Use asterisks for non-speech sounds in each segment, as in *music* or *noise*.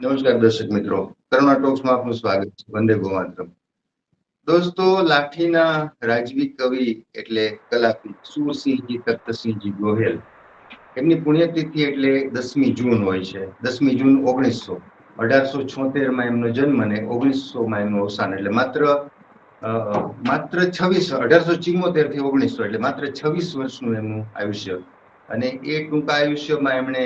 નમસ્કાર દર્શક મિત્રો. કરુણા ટોક્સમાં આપનું સ્વાગત છે. વંદે ગોમાતરમ. દોસ્તો, લાઠીના રાજવી કવિ એટલે કલાપી સુરસિંહજી, તખ્તસિંહજી ગોહેલ. એમની પુણ્યતિથિ એટલે દસમી જૂન હોય છે. દસમી જૂન ઓગણીસો અઢારસો છોતેરમાં એમનો જન્મ અને ઓગણીસો માં એમનું અવસાન. એટલે માત્ર માત્ર છવ્વીસ, અઢારસો ચિમોતેરથી ઓગણીસો, એટલે માત્ર છવ્વીસ વર્ષનું એમનું આયુષ્ય અને એ ટૂંકા આયુષ્યમાં એમણે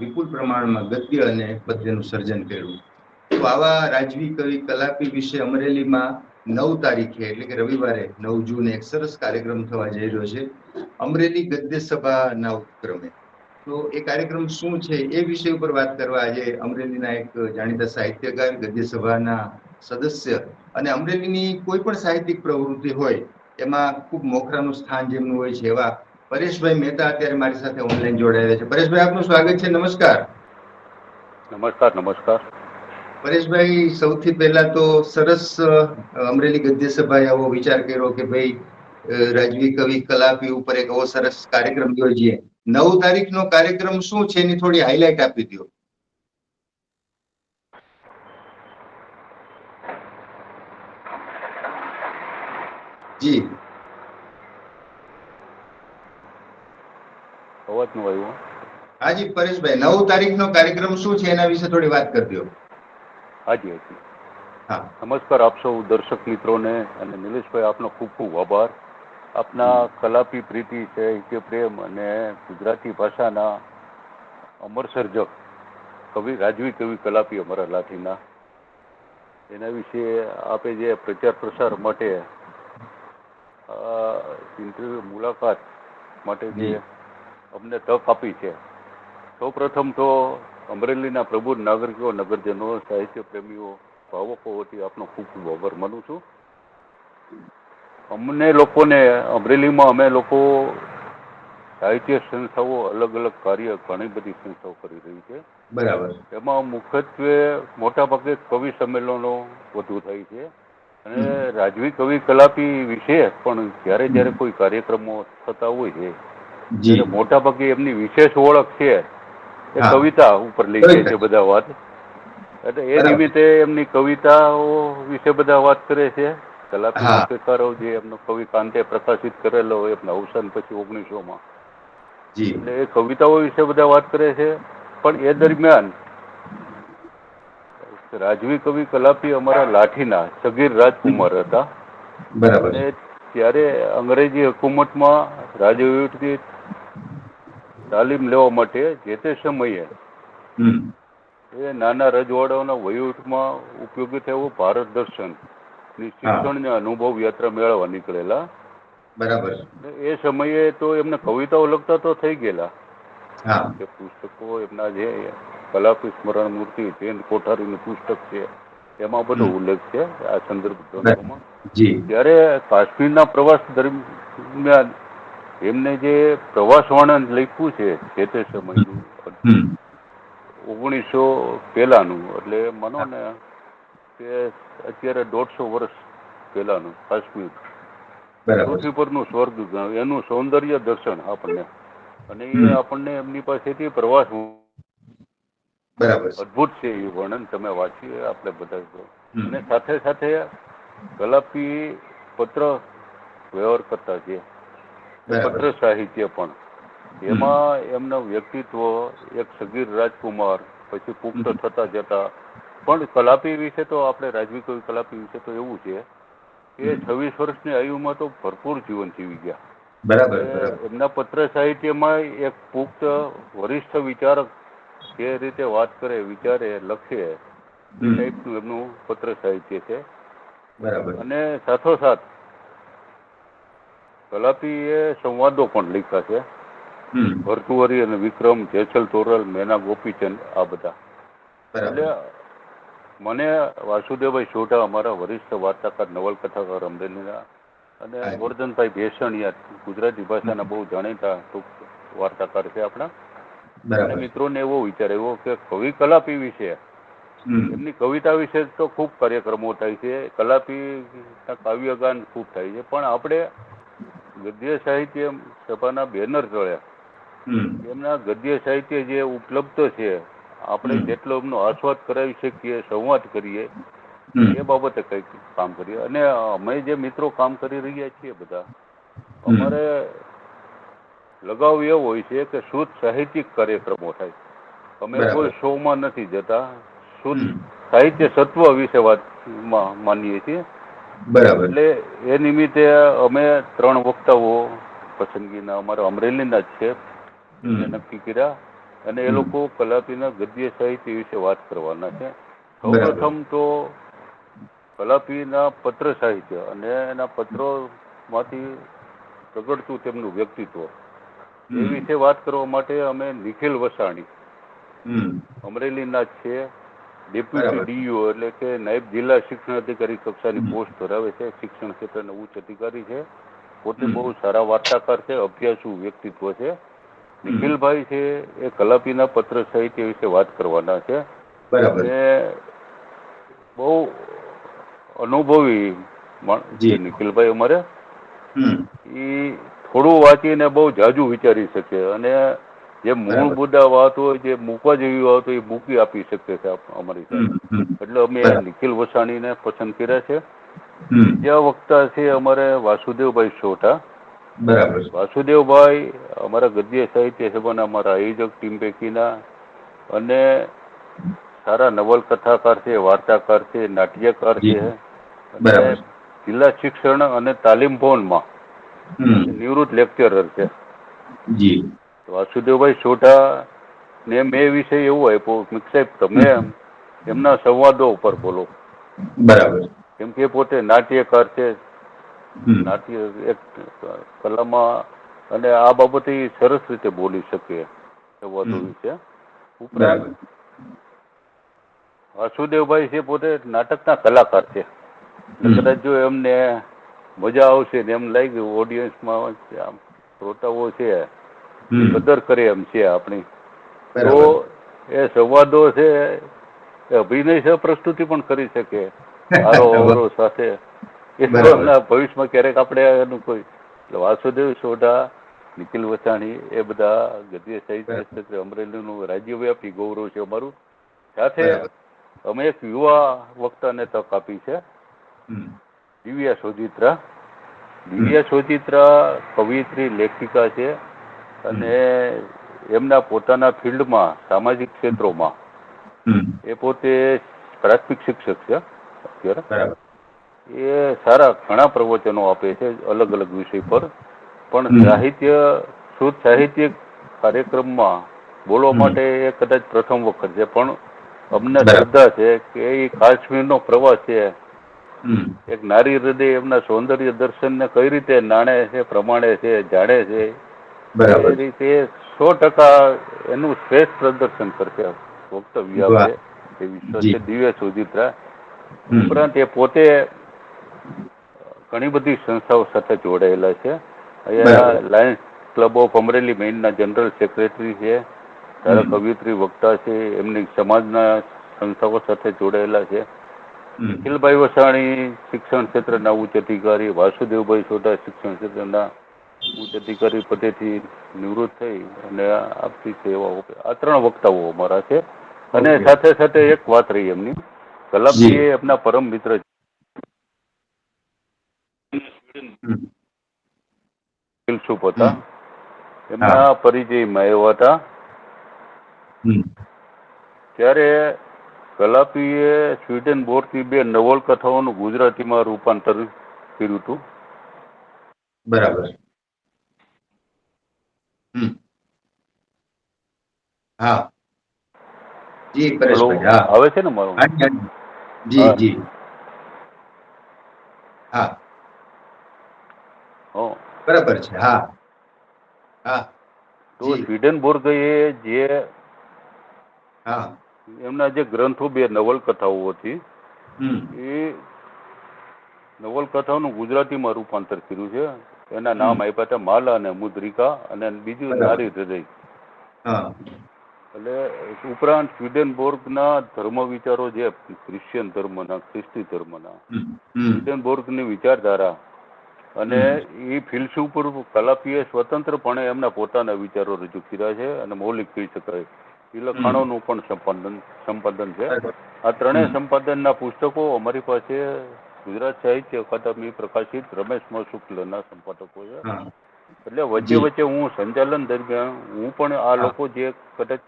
વિપુલ પ્રમાણમાં ગદ્ય અને પદ્યનું સર્જન કર્યું. તો આવા રાજવી કવિ કલાપી વિશે અમરેલીમાં નવ તારીખે, એટલે કે રવિવારે, નવ જૂને એક સરસ કાર્યક્રમ થવા જઈ રહ્યો છે, અમરેલી ગદ્ય સભાના ઉપક્રમે. તો એ કાર્યક્રમ શું છે એ વિષય ઉપર વાત કરવા આજે અમરેલીના એક જાણીતા સાહિત્યકાર, ગદ્ય સભાના સદસ્ય અને અમરેલીની કોઈ પણ સાહિત્યિક પ્રવૃત્તિ હોય, એમાં ખૂબ મોખરાનું સ્થાન જેમનું હોય છે એવા પરેશભાઈ મહેતા અત્યારે મારી સાથે ઓનલાઈન જોડાયેલા છે. પરેશભાઈ આપનું સ્વાગત છે. નમસ્કાર. નમસ્કાર નમસ્કાર. પરેશભાઈ સૌથી પહેલા તો સરસ અમરેલી ગદ્ય સભાએ આવો વિચાર કર્યો કે ભાઈ રાજવી કવિ કલાપી ઉપર એક આવો સરસ કાર્યક્રમ યોજીએ. નવ તારીખનો કાર્યક્રમ શું છે એની થોડી હાઇલાઇટ આપી દો જી. અવાજનું આવ્યું હાજી પરેશભાઈ નવ તારીખનો કાર્યક્રમ શું છે એના વિશે થોડી વાત કરી દો. હાજી હાજી. હા. નમસ્કાર આપ સૌ દર્શક મિત્રોને અને નિલેશભાઈ આપનો ખૂબ ખૂબ આભાર. આપના કલાપી પ્રીતિ સાહિત્ય પ્રેમ અને ગુજરાતી ભાષાના અમર સર્જક કવિ રાજવી કવિ કલાપી અમારા લાઠીના. એના વિશે આપે જે પ્રચાર પ્રસાર માટે ઇન્ટરવ્યુ મુલાકાત માટે જી. અમને તક આપી છે. સૌ પ્રથમ તો અમરેલીના પ્રભુ નાગરિકો નગરજનો સાહિત્ય પ્રેમીઓ ભાવકો વતી આપનો ખૂબ ખૂબ આભાર માનું છું. અમને લોકોને અમરેલીમાં અમે લોકો સાહિત્ય સંસ્થાઓ અલગ અલગ કાર્ય ઘણી બધી સંસ્થાઓ કરી રહી છે. બરાબર. એમાં મુખ્યત્વે મોટા ભાગે કવિ સંમેલનો વધુ થાય છે અને રાજવી કવિ કલાપી વિશે પણ જ્યારે જ્યારે કોઈ કાર્યક્રમો થતા હોય છે એટલે મોટા ભાગે એમની વિશેષ ઓળખ છે એ કવિતા ઉપર લઈ છે બધા વાત. એટલે એ નિમિત્તે એમની કવિતાઓ વિશે બધા વાત કરે છે. કલાકારો જે એમનો કવિ કાંતે પ્રકાશિત કરેલો એમના અવસાન પછી ઓગણીસો માં એટલે એ કવિતાઓ વિશે બધા વાત કરે છે. પણ એ દરમિયાન રાજવી કવિ કલાપી અમારા લાઠીના સગીર રાજકુમાર હતા. બરાબર. અને ત્યારે અંગ્રેજી હુકુમતમાં રાજવહીવટી તાલીમ લેવા માટે જે તે સમયે એ નાના રજવાડાઓના વહીવટમાં ઉપયોગી થયું ભારત દર્શનની શિક્ષણને અનુભવ યાત્રા મેળવવા નીકળેલા. બરાબર. એ સમયે તો એમને કવિતાઓ લખતા તો થઈ ગયેલા. કે પુસ્તકો એમના જે કલાપી સ્મરણ મૂર્તિ જયંત કોઠારીનું પુસ્તક છે એમાં બધો ઉલ્લેખ છે આ સંદર્ભ ગ્રંથોમાં. ત્યારે કાશ્મીરના પ્રવાસ દરમિયાન એમને જે પ્રવાસ વર્ણન લખ્યું છે જે તે સમયનું ઓગણીસો પહેલાનું એટલે મનો ને કે અત્યારે દોઢસો વર્ષ પહેલાનું કાશ્મીર. પૃથ્વી પરનું સ્વર્ગ એનું સૌંદર્ય દર્શન આપણને. અને એ આપણને એમની પાસેથી પ્રવાસ બરાબર. અદભુત છે એ વર્ણન તમે વાંચીએ આપણે બધા અને સાથે સાથે કલાપી પત્ર વ્યવહાર કરતા છે. એ બરાબર. પત્ર સાહિત્ય પણ. એમાં એમના વ્યક્તિત્વ એક સગીર રાજકુમાર પછી પુખ્ત થતા જતા. પણ કલાપી વિશે તો આપણે રાજવી કવિ કલાપી વિશે તો એવું છે કે છવ્વીસ વર્ષની આયુમાં તો ભરપૂર જીવન જીવી ગયા. બરાબર એમના પત્ર સાહિત્યમાં એક પુખ્ત વરિષ્ઠ વિચારક જે રીતે વાત કરે વિચારે લખે ટાઈપનું એમનું પત્ર સાહિત્ય છે. બરાબર. અને સાથોસાથ કલાપીએ સંવાદો પણ લખ્યા છે. ભરતુવરી અને વિક્રમ જેસલ તોરલ મેના ગોપીચંદ આ બધા. એટલે મને વાસુદેવભાઈ સોઢા અમારા વરિષ્ઠ વાર્તાકાર નવલકથાકાર અમરેલીના અને ગોરધનભાઈ ભેસણિયા ગુજરાતી ભાષાના બહુ જાણીતા ટૂંક વાર્તાકાર છે આપણા. અને મિત્રોને એવો વિચાર એવો કે કવિ કલાપી વિશે એમની કવિતા વિશે તો ખૂબ કાર્યક્રમો થાય છે. કલાપી કાવ્યગાન ખૂબ થાય છે. પણ આપણે ગદ્ય સાહિત્ય સભાના બેનર ચડ્યા એમના ગદ્ય સાહિત્ય જે ઉપલબ્ધ છે આપણે જેટલો એમનો આસ્વાદ કરાવી શકીએ સંવાદ કરીએ એ બાબતે કંઈક કામ કરીએ. અને અમે જે મિત્રો કામ કરી રહ્યા છીએ બધા અમારે લગાવ એવો હોય છે કે શુદ્ધ સાહિત્યિક કાર્યક્રમો થાય. અમે. કોઈ શોમાં નથી જતા. શુદ્ધ સાહિત્ય સત્વ વિશે વાત માનીએ છીએ. બરાબર. એટલે એ નિમિત્તે અમે ત્રણ વક્તાઓ પસંદગીના અમારા અમરેલીના જ છે નક્કી કર્યા. અને એ લોકો કલાપીના ગદ્ય સાહિત્ય વિશે વાત કરવાના છે. સૌ સૌપ્રથમ તો કલાપીના પત્ર સાહિત્ય અને એના પત્રોમાંથી પ્રગટતું તેમનું વ્યક્તિત્વ. એ. વિશે વાત કરવા માટે અમે નિખિલ વસાણી. અમરેલીના જ છે. ડેપ્યુટી બરાબર. એટલે કે નાયબ જિલ્લા શિક્ષણ અધિકારી કક્ષાની પોસ્ટ ધરાવે છે. શિક્ષણ ક્ષેત્રના ઉચ્ચ અધિકારી છે. પોતે બહુ સારા વાર્તાકાર છે અભ્યાસુ વ્યક્તિત્વ છે. નિખિલભાઈ છે એ કલાપીના પત્ર સાહિત્ય વિશે વાત કરવાના છે. અને બહુ અનુભવી છે નિખિલભાઈ અમારે. એ થોડું વાંચીને બહુ જાજુ વિચારી શકે અને જે મૂળ. મુદ્દા વાત હોય જે મૂકવા જેવી વાત હોય એ મૂકી આપી શકે છે અમારી સાથે એટલે અમે. નિખિલ વસાણીને પસંદ કર્યા છે. બીજા વક્તા છે અમારે વાસુદેવભાઈ સોઢા. વાસુદેવભાઈ અમારા ગદ્ય સાહિત્ય સભાના અમારા આયોજક ટીમ પૈકીના અને સારા નવલકથાકાર છે વાર્તાકાર છે નાટ્યકાર છે. અને જિલ્લા શિક્ષણ અને તાલીમ ભવનમાં. નિવૃત્ત લેક્ચરર છે. જી. વાસુદેવભાઈ સોઢા ને મેં વિશે એવું આપ્યો કે સાહેબ તમે એમના સંવાદો ઉપર બોલો. બરાબર. કેમ કે પોતે નાટ્યકાર છે. નાટ્ય એક કલામાં અને આ બાબતે સરસ રીતે બોલી શકે સંવાદો વિશે. ઉપરાંત વાસુદેવભાઈ છે પોતે નાટકના કલાકાર છે. કદાચ જો એમને મજા આવશે ને એમ લાગ્યું ઓડિયન્સમાં શ્રોતાઓ છે. કદર કરે એમ છે આપણી. તો એ સંવાદો છે અભિનય છે પ્રસ્તુતિ પણ કરી શકે. આરો અવરો સાથે. એ ભવિષ્યમાં ક્યારેક આપણે એનું કોઈ વાસુદેવ સોઢા નિખિલ વસાણી એ બધા ગદ્ય સાહિત્ય ક્ષેત્રે અમરેલીનું રાજ્યવ્યાપી ગૌરવ છે અમારું. સાથે અમે એક યુવા વક્તાને તક આપી છે. દિવ્યા સોજિત્રા. દિવ્યા સોજિત્રા કવિત્રી લેખિકા છે. અને એમના પોતાના ફિલ્ડમાં સામાજિક ક્ષેત્રોમાં. એ પોતે પ્રાથમિક શિક્ષક છે અત્યારે. એ સારા ઘણા પ્રવચનો આપે છે અલગ અલગ વિષય પર. પણ સાહિત્ય શુદ્ધ સાહિત્ય કાર્યક્રમમાં બોલવા માટે એ કદાચ પ્રથમ વખત છે પણ અમને શ્રદ્ધા છે કે એ કાશ્મીરનો પ્રવાસ છે. એક નારી હૃદય એમના સૌંદર્ય દર્શનને કઈ રીતે નાણે છે પ્રમાણે છે જાણે છે બરાબર. રીતે સો ટકા એનું શ્રેષ્ઠ પ્રદર્શન કરશે વક્તવ્ય આપે એ વિશ્વાસ છે દિવ્ય સુજિત્રા ઉપરાંત એ પોતે ઘણી બધી સંસ્થાઓ સાથે જોડાયેલા છે. અહીંયા લાયન્સ ક્લબ ઓફ અમરેલી મેઇનના જનરલ સેક્રેટરી છે તારા કવિત્રી વક્તા છે એમની સમાજના સંસ્થાઓ સાથે જોડાયેલા છે. અખિલભાઈ વસાણી શિક્ષણ ક્ષેત્રના ઉચ્ચ અધિકારી વાસુદેવભાઈ સોઢા શિક્ષણ ક્ષેત્રના ઉચ્ચ અધિકારી પદેથી નિવૃત્ત થઈ અને આપતી સેવાઓ આ ત્રણ વક્તાઓ અમારા છે. અને સાથે સાથે એક વાત રહી એમની. કલાપજી એ એમના પરમ મિત્ર. ફિલસૂફ હતા. એમના પરિચયમાં એવા હતા. ત્યારે કલાપીએ સ્વીડન બોર્ડથી બે નવલકથાઓનું ગુજરાતીમાં રૂપાંતર કર્યું હતું. બરાબર. હા. જી પરેશભાઈ હા. આવે છે ને મારું. જી જી હા. હં. બરાબર છે હા. હા. તો જી. સ્વીડનબોર્ગે જે હા. એમના જે ગ્રંથો બે નવલકથાઓ હતી એ નવલકથાઓનું ગુજરાતીમાં રૂપાંતર કર્યું છે. એના નામ આપ્યા હતા માલા અને મુદ્રિકા અને બીજું નારી હૃદય. એટલે ઉપરાંત સ્વીડનબોર્ગના ધર્મ વિચારો જે ક્રિશ્ચિયન ધર્મના ખ્રિસ્તી ધર્મના સ્વીડનબોર્ગની વિચારધારા અને એ ફિલસૂફ પર કલાપીએ સ્વતંત્રપણે એમના પોતાના વિચારો રજૂ કર્યા છે અને મૌલિક કહી શકાય. એ લખાણોનું પણ સંપાદન સંપાદન છે. આ ત્રણેય. સંપાદનના પુસ્તકો અમારી પાસે ગુજરાત સાહિત્ય અકાદમી પ્રકાશિત રમેશ મ શુક્લના સંપાદકો છે એટલે વચ્ચે વચ્ચે હું સંચાલન દરમિયાન હું પણ આ લોકો જે કદાચ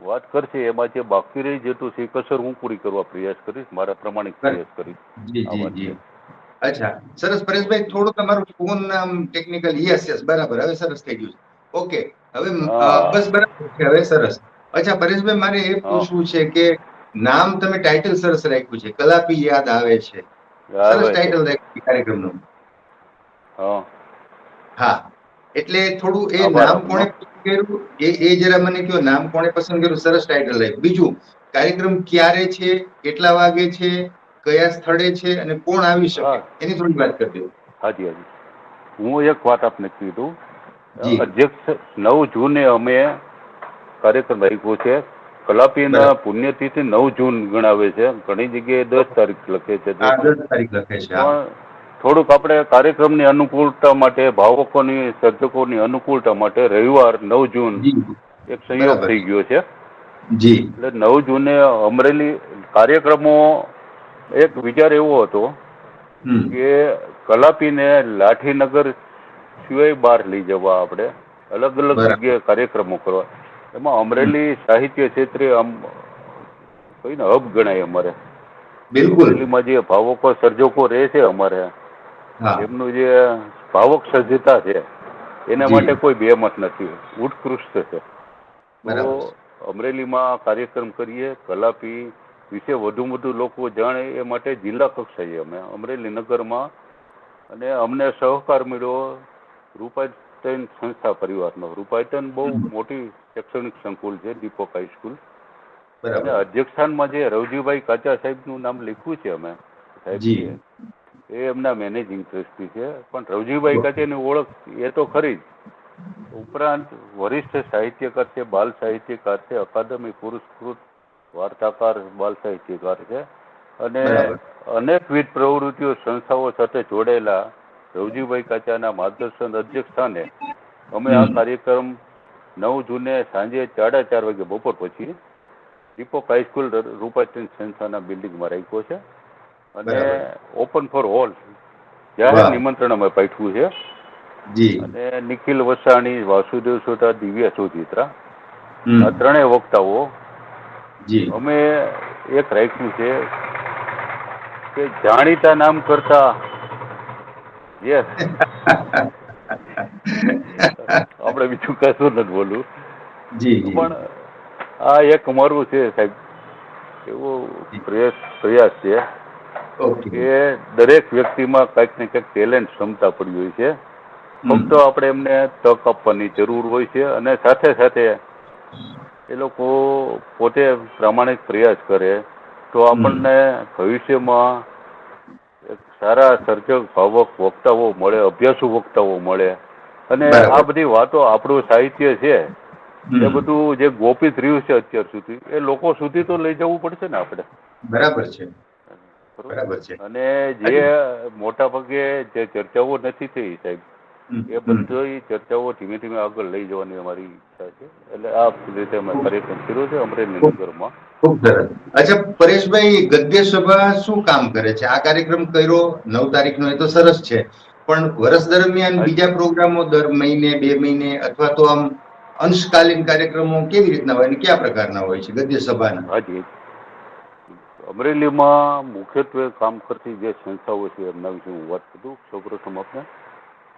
વાત કરશે એમાં જે બાકી રહી જતું છે કસર હું પૂરી કરવા પ્રયાસ કરીશ મારા પ્રમાણિક પ્રયાસ કરીશ. અચ્છા. સરસ પરેશભાઈ થોડું તમારું ફોન આમ ટેકનિકલ યસ યસ બરાબર. હવે સરસ થઈ ગયું ઓકે હવે. બસ બરાબર છે. હવે સરસ. અચ્છા પરેશભાઈ મારે એ પૂછવું છે કે નામ તમે ટાઇટલ સરસ રાખ્યું છે. કલાપી યાદ આવે છે. સરસ. ટાઇટલ રાખ્યું કાર્યક્રમનું. હા. એટલે થોડું એ નામ કોણે પસંદ કર્યું? એ એ જરા મને કયો નામ કોણે પસંદ કર્યું? સરસ ટાઇટલ રાખ્યું. બીજું કાર્યક્રમ ક્યારે છે? કેટલા વાગે છે? કયા સ્થળે છે? અને કોણ આવી શકે. એની થોડી વાત કરી દો. હાજી હાજી. હું એક વાત આપને કીધું. અધ્યક્ષ નવ જૂને અમે કાર્યક્રમ રાખ્યો છે. કલાપીના પુણ્યતિથિ નવ જૂન ગણાવે છે. ઘણી જગ્યાએ દસ તારીખ લખે છે થોડુંક આપણે કાર્યક્રમની અનુકૂળતા માટે ભાવકોની સર્જકોની અનુકૂળતા માટે રવિવાર નવ જૂન એક સંયોગ થઈ ગયો છે. જી. એટલે નવ જૂને અમરેલી કાર્યક્રમો એક વિચાર એવો હતો. કે કલાપીને લાઠીનગર સિવાય બહાર લઈ જવા આપણે અલગ અલગ જગ્યાએ કાર્યક્રમો કરવા. એમાં અમરેલી સાહિત્ય ક્ષેત્રે આમ કહીને હબ ગણાય અમારે. બિલકુલ. અમરેલીમાં જે ભાવકો સર્જકો રહે છે અમારે. એમનું જે ભાવક સજ્જતા છે એના માટે કોઈ બેમત નથી. ઉત્કૃષ્ટ છે. તો અમરેલીમાં કાર્યક્રમ કરીએ કલાપી વિશે વધુ વધુ લોકો જાણે એ માટે જિલ્લા કક્ષાએ અમે અમરેલી નગરમાં. અને અમને સહકાર મળ્યો રૂપાયતન સંસ્થા પરિવારનો રૂપાયટન બહુ મોટી શૈક્ષણિક સંકુલ છે દીપક હાઈસ્કૂલ અને અધ્યક્ષસ્થાનમાં જે રવજીભાઈ કાચા સાહેબનું નામ લખ્યું છે અમે સાહેબ એ એમના મેનેજિંગ ટ્રસ્ટી છે. પણ રવજીભાઈ કાચેની ઓળખ એ તો ખરી જ. ઉપરાંત વરિષ્ઠ સાહિત્યકાર છે બાલ સાહિત્યકાર છે અકાદમી પુરસ્કૃત વાર્તાકાર બાલ સાહિત્યકાર છે. અને. અનેકવિધ પ્રવૃત્તિઓ સંસ્થાઓ સાથે જોડાયેલા રવજીભાઈ કાચાના માર્ગદર્શન અધ્યક્ષ સ્થાને અમે આ કાર્યક્રમ નવ જૂને સાંજે સાડા ચાર વાગે બપોર પછી દીપક હાઈસ્કૂલ રૂપાચંદ સંસ્થાના બિલ્ડિંગમાં રાખ્યો છે. અને ઓપન ફોર ઓલ જાહેર નિમંત્રણ અમે પાઠવું છે. અને નિખિલ વસાણી વાસુદેવ સોટા દિવ્યા સુચિત્રા આ ત્રણેય વક્તાઓ અમે એક રાખ્યું છે કે જાણીતા નામ કરતા યસ *laughs* આપણે બીજું કશું નથી બોલવું. જી પણ આ એક અમારું છે સાહેબ. એવો પ્રયાસ પ્રયાસ છે કે દરેક વ્યક્તિમાં કંઈક ને કંઈક ટેલેન્ટ ક્ષમતા પડી હોય છે. ફક્ત આપણે એમને તક આપવાની જરૂર હોય છે અને સાથે સાથે એ લોકો પોતે પ્રામાણિક પ્રયાસ કરે તો આપણને ભવિષ્યમાં એક સારા સર્જક ભાવક વક્તાઓ મળે અભ્યાસુ વક્તાઓ મળે. અને આ બધી વાતો આપણું સાહિત્ય છે. એ બધું જે ગોપિત રહ્યું છે અત્યાર સુધી એ લોકો સુધી તો લઈ જવું પડશે ને આપણે? બરાબર છે. બરાબર છે. અને જે મોટા ભાગે જે ચર્ચાઓ નથી થઈ સાહેબ. એ બધી ચર્ચાઓ ધીમે ધીમે આગળ લઈ જવાની અમારી ઈચ્છા છે. એટલે આ રીતે અમે કાર્યક્રમ કર્યો છે અમરેલી નગરમાં ખૂબ સરસ. અચ્છા પરેશભાઈ ગદ્ય સભા શું કામ કરે છે? આ કાર્યક્રમ કર્યો નવ તારીખનો એ તો સરસ છે. પણ વર્ષ દરમિયાન બીજા પ્રોગ્રામો દર મહિને બે મહિને અથવા તો આમ અંશકાલીન કાર્યક્રમો કેવી રીતના હોય અને કયા પ્રકારના હોય છે ગદ્ય સભાના હાજી. અમરેલીમાં મુખ્યત્વે કામ કરતી જે સંસ્થાઓ છે એમના વિશે હું વાત કરું સૌપ્રથમ આપણે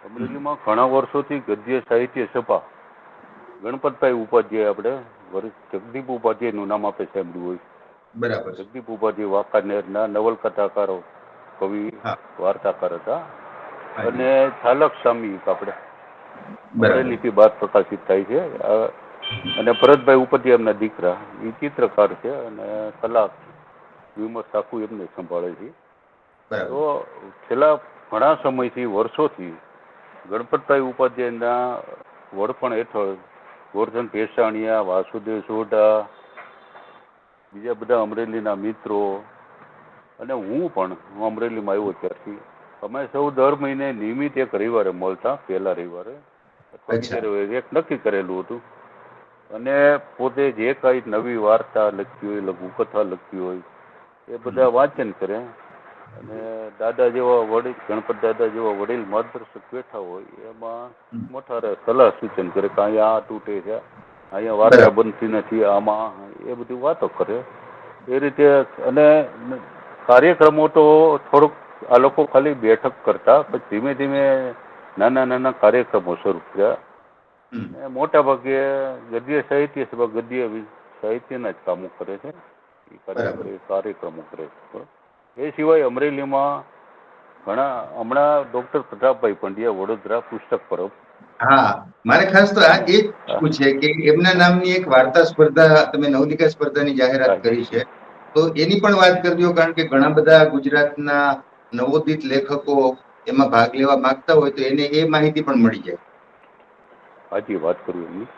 અમરેલીમાં ઘણા વર્ષોથી ગદ્ય સાહિત્ય સભા. ગણપતભાઈ ઉપાધ્યાય આપણે જગદીપ ઉપાધ્યાયનું નામ આપે સાંભળ્યું હોય. બરાબર. જગદીપ ઉપાધ્યાય વાંકાનેરના નવલકથાકારો કવિ વાર્તાકાર હતા. અને ચાલક સ્વામી આપણે. અમરેલીથી બાદ પ્રકાશિત થાય છે. અને ભરતભાઈ ઉપાધ્યાય એમના દીકરા. એ ચિત્રકાર છે અને કલા વિમર્શ આખું એમને સંભાળે છે. તો છેલ્લા ઘણા સમયથી વર્ષોથી ગણપતભાઈ ઉપાધ્યાયના વડપણ હેઠળ ગોરધન પેસાણીયા વાસુદેવ સોઢા બીજા બધા અમરેલીના મિત્રો અને હું પણ હું અમરેલીમાં આવ્યો ત્યારથી. અમે સૌ દર મહિને નિયમિત એક રવિવારે મળતા પહેલા રવિવારે. એક નક્કી કરેલું હતું. અને પોતે જે કાંઈ નવી વાર્તા લખી હોય લઘુકથા લખી હોય એ બધા વાંચન કરે અને દાદા જેવા વડીલ ગણપત દાદા જેવા વડીલ માર્ગદર્શક બેઠા હોય એમાં મોટા સલાહ સૂચન કરે કે અહીંયા આ તૂટે છે અહીંયા વાર્યા બનતી નથી આમાં એ બધી વાતો કરે. એ રીતે અને કાર્યક્રમો તો થોડુંક આ લોકો ખાલી બેઠક કરતા પછી ધીમે ધીમે નાના નાના કાર્યક્રમો શરૂ કર્યા. મોટા ભાગે ગદ્ય સાહિત્ય સભા ગદ્ય સાહિત્યના જ કામો કરે છે. એ. કાર્યક્રમો કરે છે. એ સિવાય અમરેલીમાં ઘણા હમણાં ડોક્ટર પ્રતાપભાઈ પંડ્યા વડોદરા પુસ્તક પરબ હા મારે ખાસ તો આ એ જ પૂછવું કે એમના નામની એક વાર્તા સ્પર્ધા તમે નવલિકા સ્પર્ધાની જાહેરાત કરી છે. તો એની પણ વાત કરજો કારણ કે ઘણા બધા ગુજરાતના નવોદિત લેખકો એમાં ભાગ લેવા માંગતા હોય તો એને એ માહિતી પણ મળી જાય. હાજી વાત કરું એમની.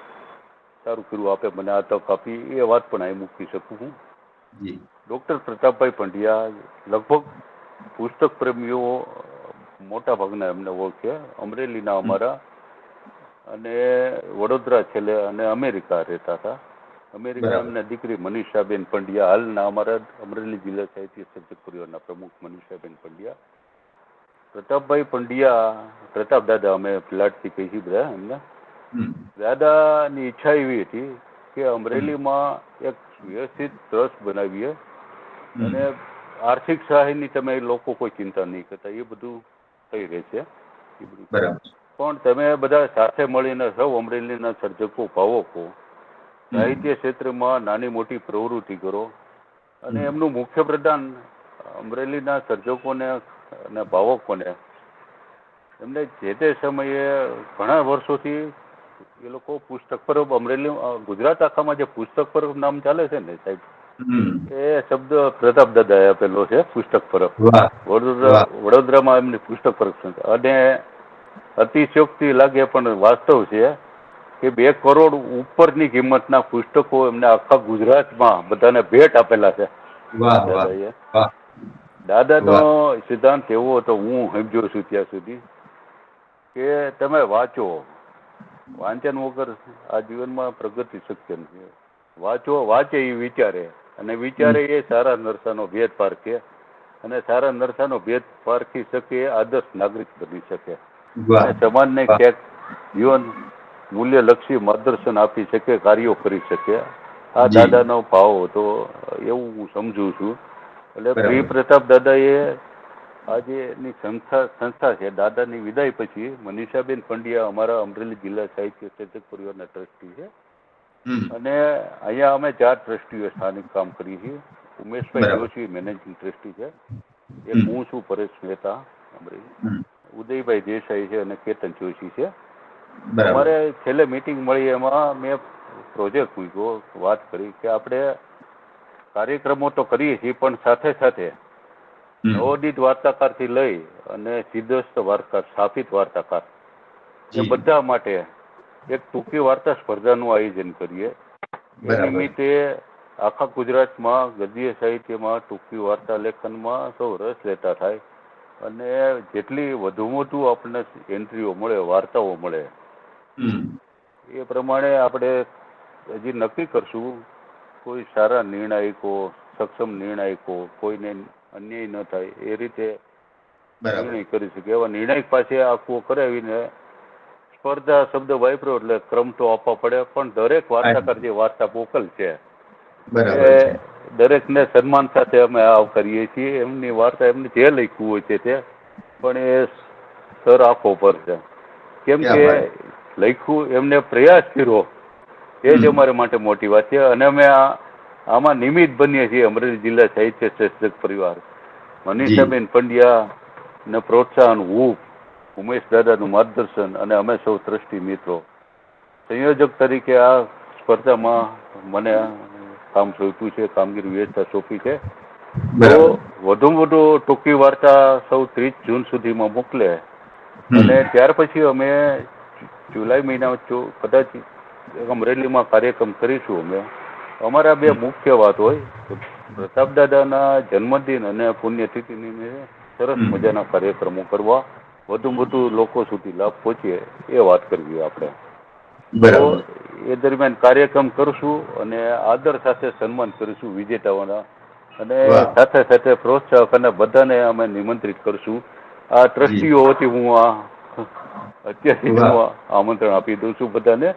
સારું કર્યું આપે મને આ તક આપી. એ વાત પણ અહીં મૂકી શકું હું. જી. ડૉક્ટર પ્રતાપભાઈ પંડ્યા લગભગ પુસ્તક પ્રેમીઓ મોટા ભાગના એમને ઓળખે. અમરેલીના અમારા અને વડોદરા છેલ્લે અને અમેરિકા રહેતા હતા. અમેરિકા એમના દીકરી મનીષાબેન પંડ્યા. હાલના અમારા અમરેલી જિલ્લા સાહિત્ય સર્જકપુરીઓના પ્રમુખ મનીષાબેન પંડ્યા. પ્રતાપભાઈ પંડ્યા પ્રતાપ દાદા અમે પ્લાટથી કહી બધા એમને. દાદાની ઈચ્છા એવી હતી કે અમરેલીમાં એક વ્યવસ્થિત ટ્રસ્ટ બનાવીએ. અને આર્થિક સહાયની તમે લોકો કોઈ ચિંતા નહીં કરતા એ બધું થઈ રહેશે એ બધું પણ તમે બધા સાથે મળીને સૌ અમરેલીના સર્જકો ભાવકો સાહિત્ય ક્ષેત્રમાં નાની મોટી પ્રવૃત્તિ કરો અને એમનું મુખ્ય પ્રદાન અમરેલીના સર્જકોને અને ભાવકોને એમને જે તે સમયે ઘણા વર્ષોથી એ લોકો પુસ્તક પરબ અમરેલી ગુજરાત આખામાં જે પુસ્તક પરબ નામ ચાલે છે ને સાહેબ. એ શબ્દ પ્રતાપ દાદાએ આપેલો છે પુસ્તક પરબ. વડોદરા વડોદરામાં એમની પુસ્તક પરબ અને અતિશયોક્તિ લાગે પણ વાસ્તવ છે કે બે કરોડ ઉપરની કિંમતના પુસ્તકો એમને આખા ગુજરાતમાં બધાને ભેટ આપેલા છે. દાદાનો સિદ્ધાંત એવો હતો હું સમજ્યો છું ત્યાં સુધી કે તમે વાંચો. વાંચન વગર આ જીવનમાં પ્રગતિ શક્ય નથી. વાંચો વાંચે એ વિચારે. અને વિચારે એ સારા નરસાનો ભેદ પારખે અને સારા નરસાનો ભેદ પારખી શકે એ આદર્શ નાગરિક બની શકે સમાજને ક્યાંક જીવન મૂલ્યલક્ષી માર્ગદર્શન આપી શકે કાર્યો કરી શકે આ. દાદાનો ભાવ હતો એવું હું સમજુ છું એટલે. પ્રિય પ્રતાપ એ આજે એની સંસ્થા સંસ્થા છે દાદાની વિદાય પછી મનીષાબેન પંડ્યા અમારા અમરેલી જિલ્લા સાહિત્ય ચેતક પરિવારના ટ્રસ્ટી છે. અને અહીંયા અમે ચાર ટ્રસ્ટીઓ સ્થાનિક કામ કરીએ છીએ. ઉમેશભાઈ જોશી મેનેજિંગ ટ્રસ્ટી છે. એક હું છું પરેશ મહેતા અમરેલી. ઉદયભાઈ દેસાઈ છે અને કેતન જોશી છે. અમારે છેલ્લે મીટિંગ મળી એમાં મેં પ્રોજેક્ટ મૂક્યો વાત કરી કે આપણે કાર્યક્રમો તો કરીએ છીએ પણ સાથે સાથે. નવોદિત વાર્તાકારથી લઈ અને સિદ્ધસ્થ વાર્તા સ્થાપિત વાર્તાકાર એ બધા માટે એક ટૂંકી વાર્તા સ્પર્ધાનું આયોજન કરીએ. નિમિત્તે આખા ગુજરાતમાં ગદ્ય સાહિત્યમાં ટૂંકી વાર્તા લેખનમાં સૌ રસ લેતા થાય અને જેટલી વધુ વધુ આપણને એન્ટ્રીઓ મળે વાર્તાઓ મળે એ પ્રમાણે આપણે હજી નક્કી કરશું કોઈ સારા નિર્ણાયકો સક્ષમ નિર્ણાયકો કોઈને અન્યાય ન થાય એ રીતે નિર્ણય કરી શકે એવા નિર્ણાયક પાસે આખું કરાવીને સ્પર્ધા શબ્દ વાપર્યો એટલે ક્રમ તો આપવા પડે પણ દરેક વાર્તાકાર જે વાર્તા પોકલ છે દરેકને સન્માન સાથે અમે આવ કરીએ છીએ. એમની વાર્તા એમને જે લખ્યું હોય છે તે પણ એ સર આંખો પર છે. કેમ કે. લખ્યું એમને પ્રયાસ કર્યો. એ જ અમારે માટે મોટી વાત છે. અને અમે આ આમાં નિમિત્ત બનીએ છીએ અમરેલી જિલ્લા સાહિત્ય સર્જક પરિવાર. મનીષાબેન પંડ્યા ને પ્રોત્સાહન હું ઉમેશ દાદાનું માર્ગદર્શન અને અમે સૌ દ્રષ્ટિ મિત્રો. સંયોજક તરીકે આ સ્પર્ધામાં મને કામ સોંપ્યું છે કામગીરી વ્યવસ્થા સોંપી છે. તો વધુમાં વધુ ટૂંકી વાર્તા સૌ ત્રીસ જૂન સુધીમાં મોકલે. અને ત્યાર પછી અમે જુલાઈ મહિના કદાચ અમરેલીમાં કાર્યક્રમ કરીશું અમે. અમારા બે મુખ્ય વાત હોય પ્રતાપ દાદાના જન્મદિન અને પુણ્યતિથિ નિમિત્તે સરસ મજાના કાર્યક્રમો કરવા. વધુ વધુ લોકો સુધી લાભ પહોંચે એ વાત કરવી આપણે. તો એ દરમિયાન કાર્યક્રમ કરશું અને આદર સાથે સન્માન કરીશું વિજેતાઓના. અને સાથે સાથે પ્રોત્સાહક અને બધાને અમે નિમંત્રિત કરશું. આ ટ્રસ્ટીઓ વતી હું આ અત્યારથી હું આમંત્રણ આપી દઉં છું બધાને.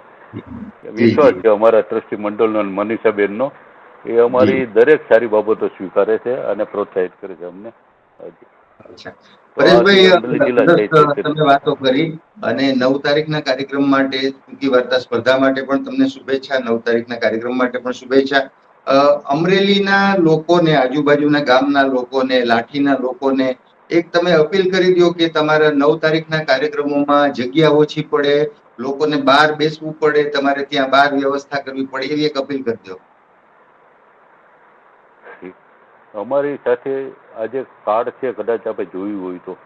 વિશ્વાસ છે અમારા ટ્રસ્ટી મંડળનો અને મનીષાબેનનો. એ અમારી દરેક સારી બાબતો સ્વીકારે છે અને પ્રોત્સાહિત કરે છે અમને. પરેશભાઈ. તમે વાતો કરી અને નવ તારીખના કાર્યક્રમ માટે ટૂંકી વાર્તા સ્પર્ધા માટે પણ તમને શુભેચ્છા નવ તારીખના કાર્યક્રમ માટે પણ શુભેચ્છા. અમરેલીના લોકોને આજુબાજુના ગામના લોકોને લાઠીના લોકોને એક તમે અપીલ કરી દો કે તમારા નવ તારીખના કાર્યક્રમોમાં જગ્યા ઓછી પડે લોકોને બહાર બેસવું પડે તમારે ત્યાં બહાર વ્યવસ્થા કરવી પડે એવી એક અપીલ કરી દો. અમારી સાથે આજે કાર્ડ છે કદાચ આપણે જોયું હોય તો.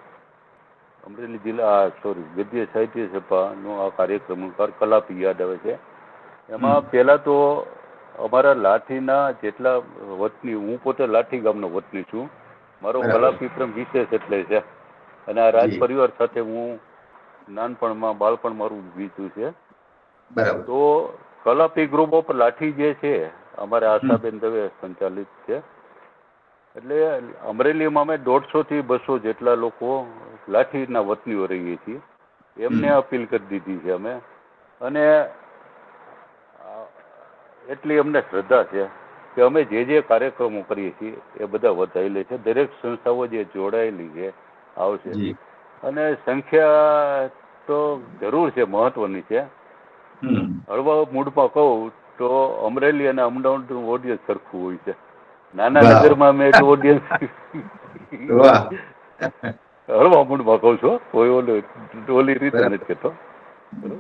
અમરેલી જિલ્લા સોરી ગદ્ય સાહિત્ય સભાનો આ કાર્યક્રમ કલાપ યાદ આવે છે. એમાં પહેલાં તો અમારા લાઠીના જેટલા વતની હું પોતે લાઠી ગામનો વતની છું. મારો કલાપ વિક્રમ વિશેષ એટલે છે. અને આ રાજ પરિવાર સાથે હું નાનપણમાં બાળપણ મારું વીત્યું છે. તો કલાપી ગ્રુપ ઓફ લાઠી જે છે અમારે આશાબેન દવે સંચાલિત છે. એટલે અમરેલીમાં અમે દોઢસો થી બસો જેટલા લોકો લાઠીના વતનીઓ રહીએ છીએ. એમને અપીલ કરી દીધી છે અમે. અને એટલી અમને શ્રદ્ધા છે કે અમે જે જે કાર્યક્રમો કરીએ છીએ એ બધા વધારેલી છે. દરેક સંસ્થાઓ જે જોડાયેલી છે આવશે. અને સંખ્યા તો જરૂર છે મહત્વની છે. હળવા મૂડમાં કહું તો અમરેલી અને અમદાવાદનું ઓડિયન્સ સરખું હોય છે. નાના. નગરમાં મેં એટલું ઓડિયન્સ હળવા મૂડમાં કહું છું કોઈ ઓલી ઓલી રીતે. નથી કહેતો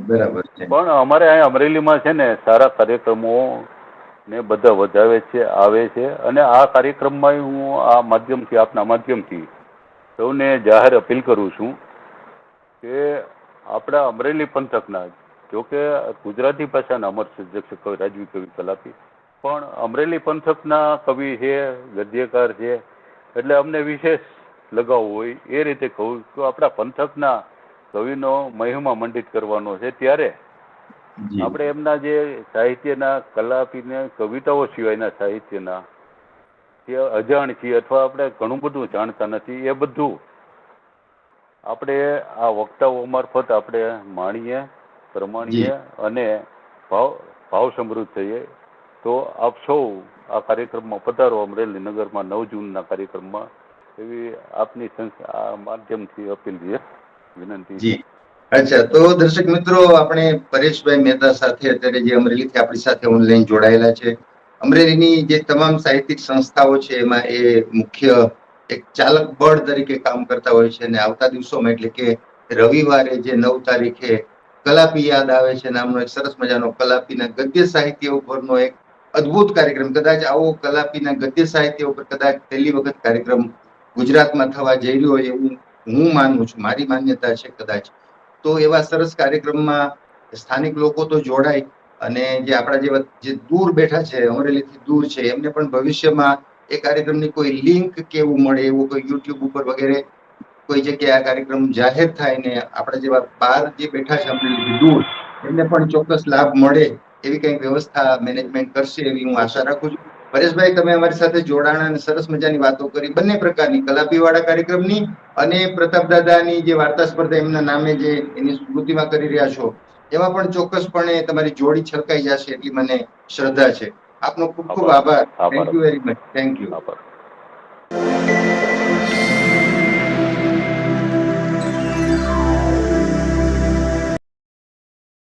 બરાબર પણ અમારે અહીંયા અમરેલીમાં છે ને સારા કાર્યક્રમો ને બધા વધાવે છે આવે છે અને આ કાર્યક્રમમાં હું આ માધ્યમથી આપના માધ્યમથી સૌને જાહેર અપીલ કરું છું કે આપણા અમરેલી પંથકના જો કે ગુજરાતી ભાષાના અમર સર્જક છે કવિ રાજવી કવિ કલાપી પણ અમરેલી પંથકના કવિ છે ગદ્યકાર છે એટલે અમને વિશેષ લગાવ હોય એ રીતે કહું કે આપણા પંથકના કવિનો મહિમા મંડિત કરવાનો છે. ત્યારે આપણે એમના જે સાહિત્યના કલાપીને કવિતાઓ સિવાયના સાહિત્યના તે અજાણ છીએ અથવા આપણે ઘણું બધું જાણતા નથી એ બધું આપણે આ વક્તાઓ મારફત આપણે માણીએ પ્રમાણીએ અને ભાવ ભાવ સમૃદ્ધ થઈએ. તો આપ સૌ આ કાર્યક્રમમાં પધારો. અમરેલી નગરમાં નવ જૂનના કાર્યક્રમમાં એવી આપની સંસ્થા માધ્યમથી અપીલ છે. વિનંતી અચ્છા, તો દર્શક મિત્રો, આપણે પરેશભાઈ મહેતા સાથે અત્યારે જે અમરેલીથી આપણી સાથે ઓનલાઈન જોડાયેલા છે. અમરેલીની જે તમામ સાહિત્યિક સંસ્થાઓ છે, એમાં એ મુખ્ય એક ચાલક બળ તરીકે કામ કરતા હોય છે અને આવતા દિવસોમાં એટલે કે રવિવારે જે નવ તારીખે કલાપી યાદ આવે છે, નામનો એક સરસ મજાનો કલાપીના ગદ્ય સાહિત્ય ઉપરનો એક અદ્ભુત કાર્યક્રમ. કદાચ આવો કલાપીના ગદ્ય સાહિત્ય ઉપર કદાચ પહેલી વખત કાર્યક્રમ ગુજરાતમાં થવા જઈ રહ્યો હોય એવું હું માનું છું. મારી માન્યતા છે કદાચ. તો એવા સરસ કાર્યક્રમમાં સ્થાનિક લોકો તો જોડાય અને જે આપણા જેવા જે દૂર બેઠા છે, અમરેલીથી દૂર છે, એમને પણ ભવિષ્યમાં એ કાર્યક્રમની કોઈ લિંક કેવું મળે એવું કોઈ યુટ્યુબ ઉપર વગેરે કોઈ જગ્યાએ આ કાર્યક્રમ જાહેર થાય ને આપણા જેવા બહાર જે બેઠા છે, અમરેલીથી દૂર, એમને પણ ચોક્કસ લાભ મળે એવી કંઈક વ્યવસ્થા મેનેજમેન્ટ કરશે એવી હું આશા રાખું છું. પરેશભાઈ તમે અમારી સાથે જોડાણ અને સરસ મજાની વાતો કરી. બંને પ્રકારની કલાપીવાળા કાર્યક્રમની અને પ્રતાપ દાદાની જે વાર્તા સ્પર્ધા એમના નામે જે એની સ્મૃતિમાં કરી રહ્યા છો એમાં પણ ચોક્કસપણે તમારી જોડી છલકાઈ જશે એટલી મને શ્રદ્ધા છે. આપનો ખૂબ ખૂબ આભાર. આભાર. Thank you very much thank you આભાર.